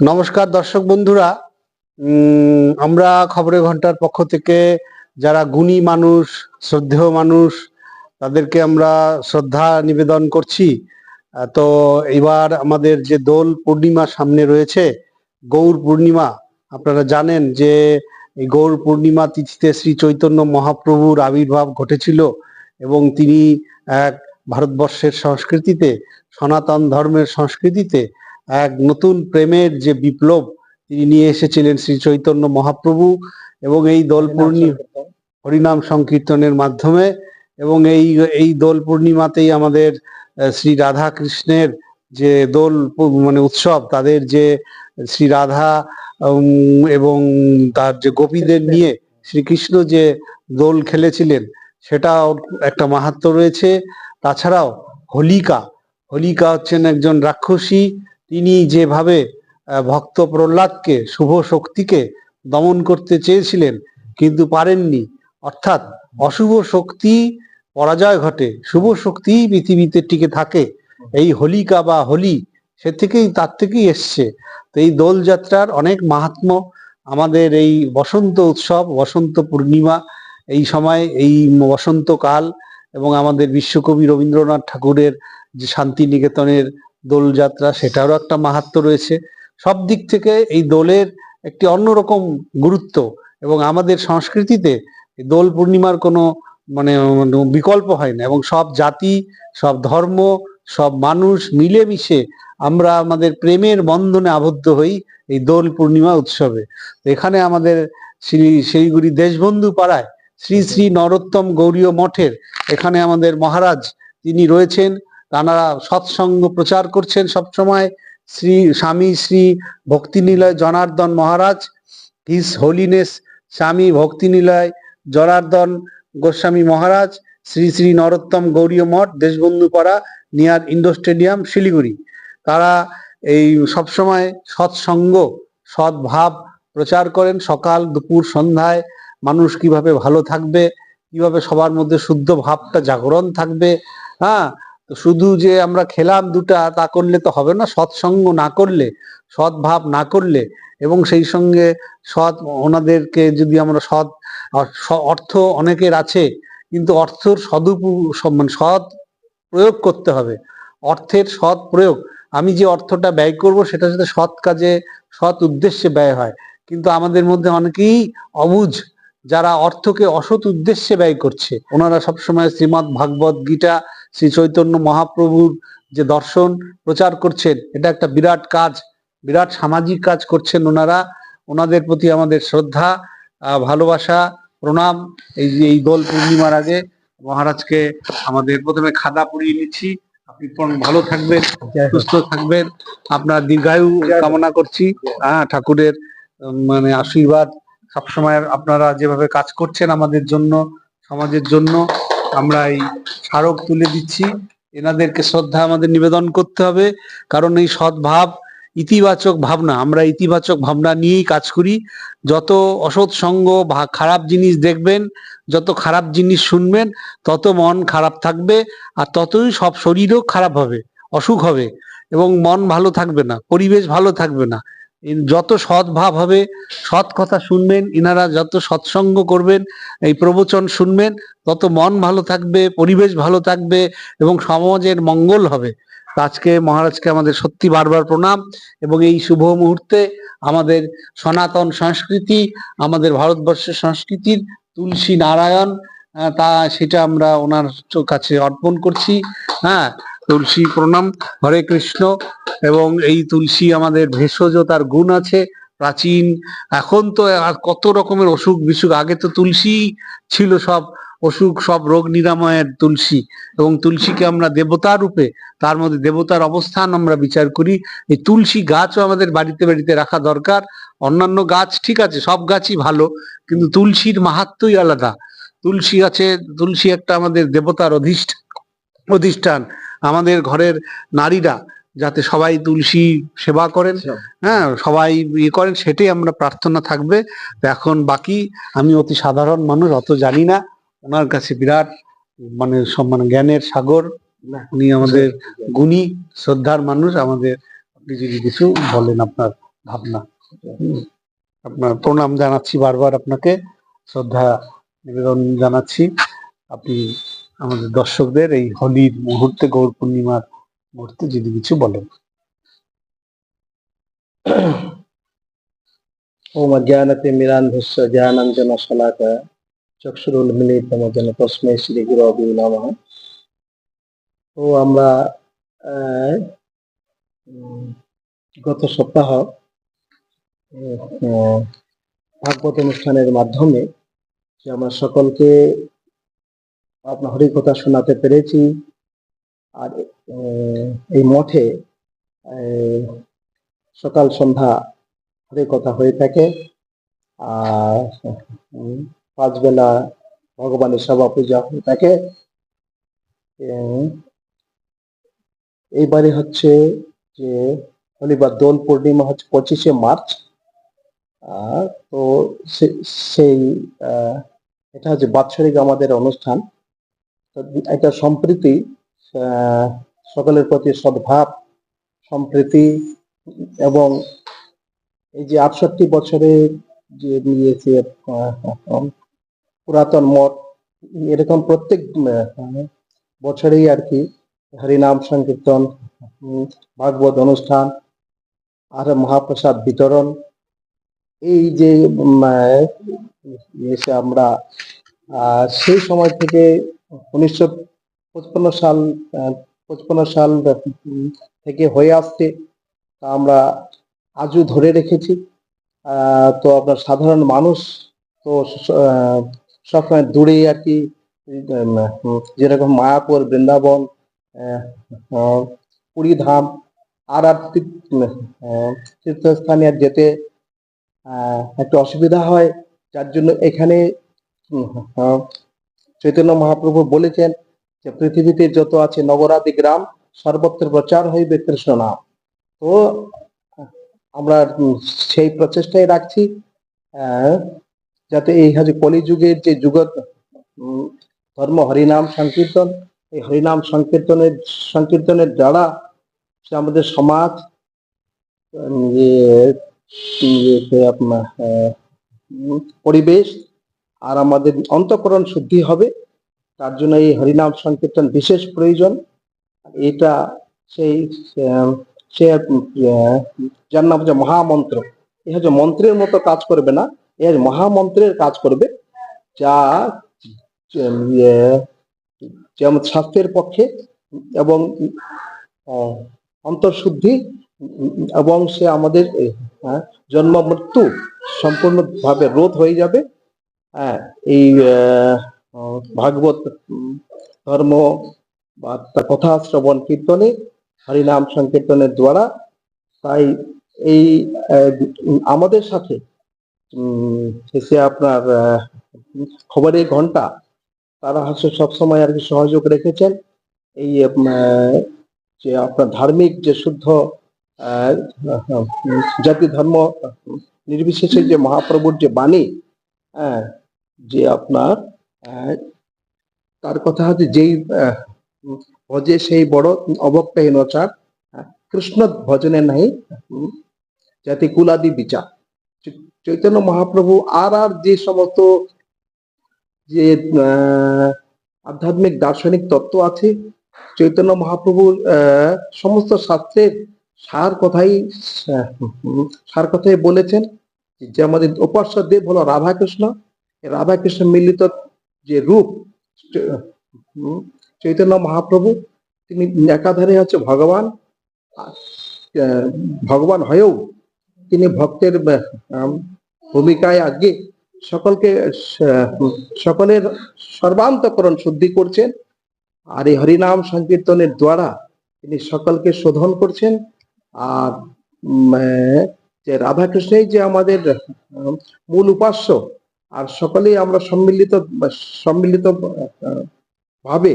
নমস্কার দর্শক বন্ধুরা। আমরা খবরের ঘণ্টার পক্ষ থেকে যারা গুণী মানুষ, শ্রদ্ধেয় মানুষ, তাদেরকে আমরা শ্রদ্ধা নিবেদন করছি। তো এবার আমাদের যে দোল পূর্ণিমা সামনে রয়েছে, গৌর পূর্ণিমা, আপনারা জানেন যে এই গৌর পূর্ণিমা তিথিতে শ্রী চৈতন্য মহাপ্রভুর আবির্ভাব ঘটেছিল এবং তিনি এক ভারতবর্ষের সংস্কৃতিতে, সনাতন ধর্মের সংস্কৃতিতে এক নতুন প্রেমের যে বিপ্লব তিনি নিয়ে এসেছিলেন শ্রী চৈতন্য মহাপ্রভু এবং এই দোল পূর্ণিমা হরিনাম সংকীর্তনের মাধ্যমে এবং এই এই দোল পূর্ণিমাতেই আমাদের শ্রী রাধা কৃষ্ণের যে দোল মানে উৎসব তাদের যে শ্রী রাধা এবং তার যে গোপীদের নিয়ে শ্রীকৃষ্ণ যে দোল খেলেছিলেন সেটাও একটা মাহাত্ম রয়েছে। তাছাড়াও হোলিকা হোলিকা হচ্ছেন একজন রাক্ষসী তিনি যেভাবে ভক্ত প্রহ্লাদকে, শুভ শক্তিকে দমন করতে চেয়েছিলেন, কিন্তু পারেননি। অর্থাৎ অশুভ শক্তি পরাজয় ঘটে, শুভ শক্তি পৃথিবীতে টিকে থাকে। এই হোলিকা বা হোলি, সে থেকেই, তার থেকেই এসছে। তো এই দোলযাত্রার অনেক মাহাত্ম্য আমাদের এই বসন্ত উৎসব, বসন্ত পূর্ণিমা, এই সময়, এই বসন্তকাল এবং আমাদের বিশ্বকবি রবীন্দ্রনাথ ঠাকুরের যে শান্তিনিকেতনের দোলযাত্রা, সেটারও একটা মাহাত্ম রয়েছে। সব দিক থেকে এই দোলের একটি অন্যরকম গুরুত্ব এবং আমাদের সংস্কৃতিতে দোল পূর্ণিমার কোনো মানে মানে বিকল্প হয় না এবং সব জাতি, সব ধর্ম, সব মানুষ মিলেমিশে আমরা আমাদের প্রেমের বন্ধনে আবদ্ধ হই এই দোল পূর্ণিমা উৎসবে। এখানে আমাদের শ্রী, শিলিগুড়ি দেশবন্ধু পাড়ায় শ্রী শ্রী নরোত্তম গৌরীয় মঠের এখানে আমাদের মহারাজ তিনি রয়েছেন। তারা সৎসঙ্গ প্রচার করছেন সবসময়। শ্রী স্বামী শ্রী ভক্তিনিলয় জনার্দন মহারাজ হিস হোলিনেস স্বামী ভক্তিনিলয় জনার্দন গোস্বামী মহারাজ, শ্রী শ্রী নরোত্তম গৌরীয় মঠ দেশবন্ধু পাড়া নিয়ার ইন্ডো স্টেডিয়াম, শিলিগুড়ি। তারা এই সবসময় সৎসঙ্গ সৎভাব প্রচার করেন। সকাল, দুপুর, সন্ধ্যায় মানুষ কীভাবে ভালো থাকবে, কীভাবে সবার মধ্যে শুদ্ধ ভাবটা জাগরণ থাকবে হ্যাঁ? তো শুধু যে আমরা খেলাম দুটা তা করলে তো হবে না, সৎসঙ্গ না করলে, সৎভাব না করলে এবং সেই সঙ্গে সৎ ওনাদেরকে যদি আমরা সৎ অর্থ অনেকের আছে, কিন্তু অর্থর সদুপু মানে সৎ প্রয়োগ করতে হবে। অর্থের সৎ প্রয়োগ, আমি যে অর্থটা ব্যয় করব সেটা যাতে সৎ কাজে, সৎ উদ্দেশ্যে ব্যয় হয়, কিন্তু আমাদের মধ্যে অনেকেই অবুঝ, যারা অর্থকে অসৎ উদ্দেশ্যে ব্যয় করছে। ওনারা সবসময় শ্রীমৎ ভাগবত গীতা শ্রী চৈতন্য মহাপ্রভুর যে দর্শন, প্রচার করছেন, এটা একটা বিরাট কাজ, বিরাট সামাজিক কাজ করছেন ওনারা। ওনাদের প্রতি আমাদের শ্রদ্ধা ভালোবাসা, প্রণাম। এই যে, এই দোল পূর্ণিমার আগে মহারাজকে আমাদের প্রথমে খাদা পরিয়ে নিচ্ছি। আপনি ভালো থাকবেন, সুস্থ থাকবেন। আপনার দীর্ঘায়ু কামনা করছি। হ্যাঁ ঠাকুরের মানে আশীর্বাদ। সবসময় আপনারা যেভাবে কাজ করছেন আমাদের জন্য, সমাজের জন্য আমরা এই স্মারক তুলে দিচ্ছি। এনাদেরকে শ্রদ্ধা আমাদের নিবেদন করতে হবে। কারণ এই সদ্ভাব ইতিবাচক ভাবনা, আমরা ইতিবাচক ভাবনা নিয়েই কাজ করি। যত অসৎ সঙ্গ বা খারাপ জিনিস দেখবেন, যত খারাপ জিনিস শুনবেন, তত মন খারাপ থাকবে আর ততই সব শরীরও খারাপ হবে, অসুখ হবে এবং মন ভালো থাকবে না, পরিবেশ ভালো থাকবে না। যত সৎ ভাব হবে, সৎ কথা শুনবেন, ইনারা যত সৎসঙ্গ করবেন, এই প্রবচন শুনবেন, তত মন ভালো থাকবে, পরিবেশ ভালো থাকবে এবং সমাজের মঙ্গল হবে। আজকে মহারাজকে আমাদের সত্যি বারবার প্রণাম এবং এই শুভ মুহূর্তে আমাদের সনাতন সংস্কৃতি, আমাদের ভারতবর্ষের সংস্কৃতির তুলসী নারায়ণ তা সেটা আমরা ওনার কাছে অর্পণ করছি। হ্যাঁ তুলসী প্রণাম, হরে কৃষ্ণ। এবং এই তুলসী আমাদের ভেষজ, তার গুণ আছে, প্রাচীন। এখন তো আর কত রকমের অসুখ বিসুখ। আগে তো তুলসী ছিল সব অসুখ, সব রোগ নিরাময়ের তুলসী। এবং তুলসীকে আমরা দেবতা রূপে, তার মধ্যে দেবতার অবস্থান আমরা বিচার করি। এই তুলসী গাছও আমাদের বাড়িতে বাড়িতে রাখা দরকার। অন্যান্য গাছ ঠিক আছে, সব গাছই ভালো, কিন্তু তুলসীর মাহাত্মই আলাদা। তুলসী আছে, তুলসী একটা আমাদের দেবতার অধিষ্ঠান অধিষ্ঠান। আমাদের ঘরের নারীরা যাতে সবাই তুলসী সেবা করেন হ্যাঁ সবাই ইয়ে করেন সেটাই আমরা প্রার্থনা থাকবে। এখন বাকি আমি অতি সাধারণ মানুষ অত জানি না। ওনার কাছে বিরাট মানে সব মানে জ্ঞানের সাগর। উনি আমাদের গুণী শ্রদ্ধার মানুষ। আমাদের আপনি যদি কিছু বলেন আপনার ভাবনা। আপনার প্রণাম জানাচ্ছি বারবার আপনাকে। শ্রদ্ধা নিবেদন জানাচ্ছি। আপনি আমাদের দর্শকদের এই হোলির মুহূর্তে গৌর পূর্ণিমার মুহূর্তে যদি কিছু বলেন। ওম অজ্ঞানতে মিলান্ধস্য জ্ঞানাঞ্জন শলাকা চক্ষুরুন্মিলিতম যেন তসমে শ্রী গুরু অবি নম। ও আমরা গত সপ্তাহ ভাগবত অনুষ্ঠানের মাধ্যমে যে আমরা সকলকে আপনার হরিকথা শোনাতে পেরেছি। আর এই মঠে সকাল সন্ধ্যা হরিকথা হয়ে থাকে। আর উম, পাঁচ বেলা ভগবানের সেবা পূজা হয়ে থাকে। এইবারে হচ্ছে যে শনিবার দোল পূর্ণিমা হচ্ছে পঁচিশে মার্চ। তো সেই এটা হচ্ছে বাৎসরিক আমাদের অনুষ্ঠান। তো একটা সম্প্রীতি সকলের প্রতি সদ্ভাব, সম্প্রীতি এবং এই যে আটষট্টি বছরে যে নিয়েছে পুরাতন মঠ, এরকম প্রত্যেক বছরেই আর কি হরিনাম সংকীর্তন ভাগবত অনুষ্ঠান, আর মহাপ্রসাদ বিতরণ। এই যে আমরা সেই সময় থেকে উনিশশো পঁচপান্ন সাল পঁচপান্ন সাল থেকে হয়ে আসছে। তা আমরা আজও ধরে রেখেছি। তো আপনার সাধারণ মানুষ, তো সবসময় দূরে আর কি যেরকম মায়াপুর, বৃন্দাবন পুরী ধাম, আর আর তীর্থস্থানে আর যেতে একটু অসুবিধা হয়। যার জন্য এখানে চৈতন্য মহাপ্রভু বলেছেন যে পৃথিবীতে যত আছে নগরাদি গ্রাম, সর্বত্র প্রচার হইবে কৃষ্ণ নাম। তো, আমরা সেই প্রচেষ্টাই রাখছি যাতে এই হচ্ছে কলিযুগের যে যুগ ধর্ম হরিনাম সংকীর্তন, এই হরিনাম সংকীর্তনের সংকীর্তনের দ্বারা আমাদের সমাজ যে যে পরিবেশ আর আমাদের অন্তঃকরণ শুদ্ধি হবে। তার জন্য এই হরিনাম সংকীর্তন বিশেষ প্রয়োজন। এটা সেই সে যার নাম হচ্ছে মহামন্ত্র। এ হচ্ছে মন্ত্রের মতো কাজ করবে না এ মহামন্ত্রের কাজ করবে। যা ইয়ে, যেমন স্বাস্থ্যের পক্ষে এবং অন্তঃশুদ্ধি এবং সে আমাদের হ্যাঁ, জন্ম মৃত্যু সম্পূর্ণভাবে রোধ হয়ে যাবে। এই আহ, আহ, ভাগবত ধর্ম বা কথা শ্রবণ কীর্তনে হরিনাম সংকীর্তনের দ্বারা তাই এই আমাদের সাথে এসে আপনার খবরের ঘণ্টা তারা হচ্ছে সবসময় আর কি সহযোগ রেখেছেন। এই যে আপনার ধার্মিক যে শুদ্ধ জাতি ধর্ম নির্বিশেষে যে মহাপ্রভুর যে বাণী হ্যাঁ যে আপনার তার কথা হচ্ছে যেই ভজে সেই বড় অবক্তাহীনচার হ্যাঁ, কৃষ্ণ ভজনে নাই জাতি কুলাদি বিচার। চৈতন্য মহাপ্রভু আর আর যে সমস্ত যে আধ্যাত্মিক দার্শনিক তত্ত্ব আছে চৈতন্য মহাপ্রভুর সমস্ত শাস্ত্রের সার কথাই সার কথাই বলেছেন যে আমাদের উপাস্য দেব হলো রাধাকৃষ্ণ রাধাকৃষ্ণ মিলিত যে রূপ চৈতন্য মহাপ্রভু, তিনি একাধারে হচ্ছে ভগবান ভগবান হয়েও তিনি ভক্তের ভূমিকায় আগে সকলকে সকলের সর্বান্তকরণ শুদ্ধি করছেন, আর এই হরিনাম সংকীর্তনের দ্বারা তিনি সকলকে শোধন করছেন, আর যে রাধাকৃষ্ণই যে আমাদের মূল উপাস্য আর সকলেই আমরা সম্মিলিত সম্মিলিত ভাবে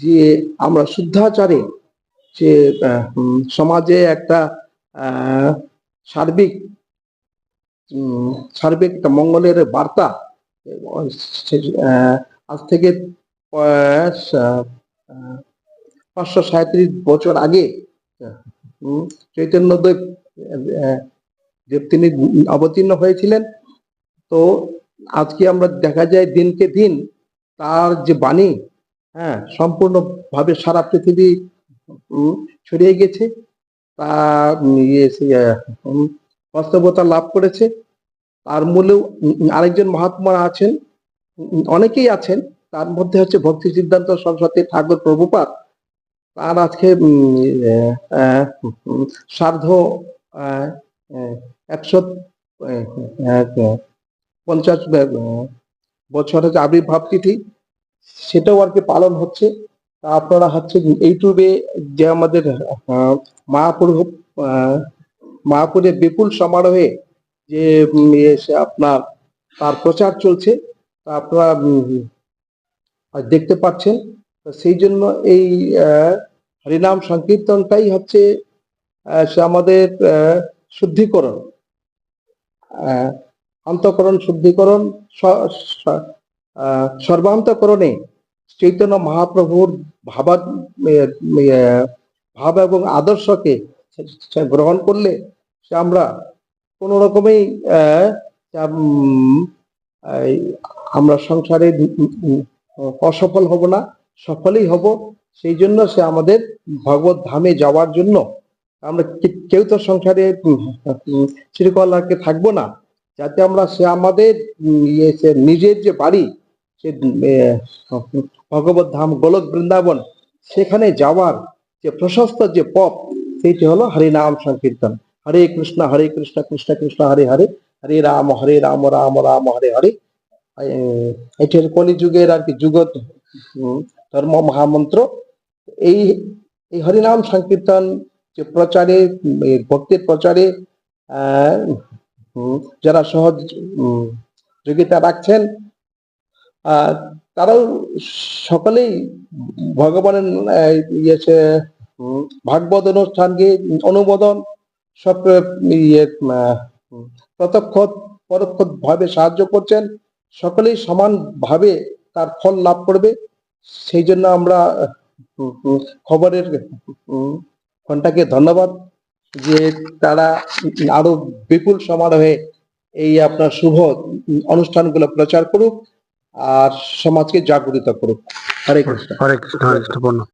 যে আমরা শুদ্ধাচারে যে সমাজে একটা সার্বিক সার্বিক একটা মঙ্গলের বার্তা আজ থেকে পাঁচশো সাঁত্রিশ বছর আগে চৈতন্যদেব তিনি অবতীর্ণ হয়েছিলেন। তো আজকে আমরা দেখা যায় দিনকে দিন তার যে বাণী হ্যাঁ সম্পূর্ণভাবে সারা পৃথিবী ছড়িয়ে গেছে। তা ইয়ে বাস্তবতা লাভ করেছে। তার মূলেও আরেকজন মহাত্মা আছেন। অনেকেই আছেন। তার মধ্যে হচ্ছে ভক্তি সিদ্ধান্ত সরস্বতী ঠাকুর প্রভুপাত তার আজকে আহ, সার্ধ একশো পঞ্চাশ আহ, বছর হচ্ছে আবির্ভাব তিথি সেটাও আর কি পালন হচ্ছে। আপনারা হচ্ছে ইউটিউবে যে আমাদের আহ, মায়াপুর মায়াপুরে বিপুল সমারোহে যে আপনার তার প্রচার চলছে তা আপনারা দেখতে পাচ্ছেন সেই জন্য এই হরিনাম সংকীর্তনটাই হচ্ছে আমাদের শুদ্ধিকরণ। অন্তঃকরণ, শুদ্ধিকরণ সর্বান্তকরণে চৈতন্য মহাপ্রভুর ভাবা ভাব এবং আদর্শকে গ্রহণ করলে সে আমরা কোন রকমেই আমরা সংসারে অসফল হব না, সফলই হব। সেই জন্য সে আমাদের ভগবত ধামে যাওয়ার জন্য আমরা কেউ তো সংসারে চিরকলাকে থাকব না। যাতে আমরা সে আমাদের ইয়ে সে নিজের যে বাড়ি, সে ভগবত ধাম গোলক বৃন্দাবন, সেখানে যাওয়ার যে প্রশস্ত যে পথ, সেইটি হলো হরিনাম সংকীর্তন। হরে কৃষ্ণ হরে কৃষ্ণ কৃষ্ণ কৃষ্ণ, হরে হরে হরে রাম হরে রাম রাম রাম, হরে হরে। এটি কলিযুগের আর কি যুগ ধর্ম মহামন্ত্র, এই এই হরিনাম সংকীর্তন যে প্রচারে ভক্তির প্রচারে যারা সহজ যোগিতা রাখছেন তারাও সকলেই ভগবানের ইয়েছে ভাগবত অনুষ্ঠানকে অনুমোদন, সব ইয়ে প্রত্যক্ষ পরোক্ষ ভাবে সাহায্য করছেন, সকলেই সমানভাবে তার ফল লাভ করবে, সেই জন্য আমরা খবরের ঘন্টাকে ধন্যবাদ। যে তারা আরও বিপুল সমারোহে এই আপনার শুভ অনুষ্ঠানগুলো প্রচার করুক আর সমাজকে জাগরিত করুক। হরে কৃষ্ণ। হরে কৃষ্ণ কৃষ্ণ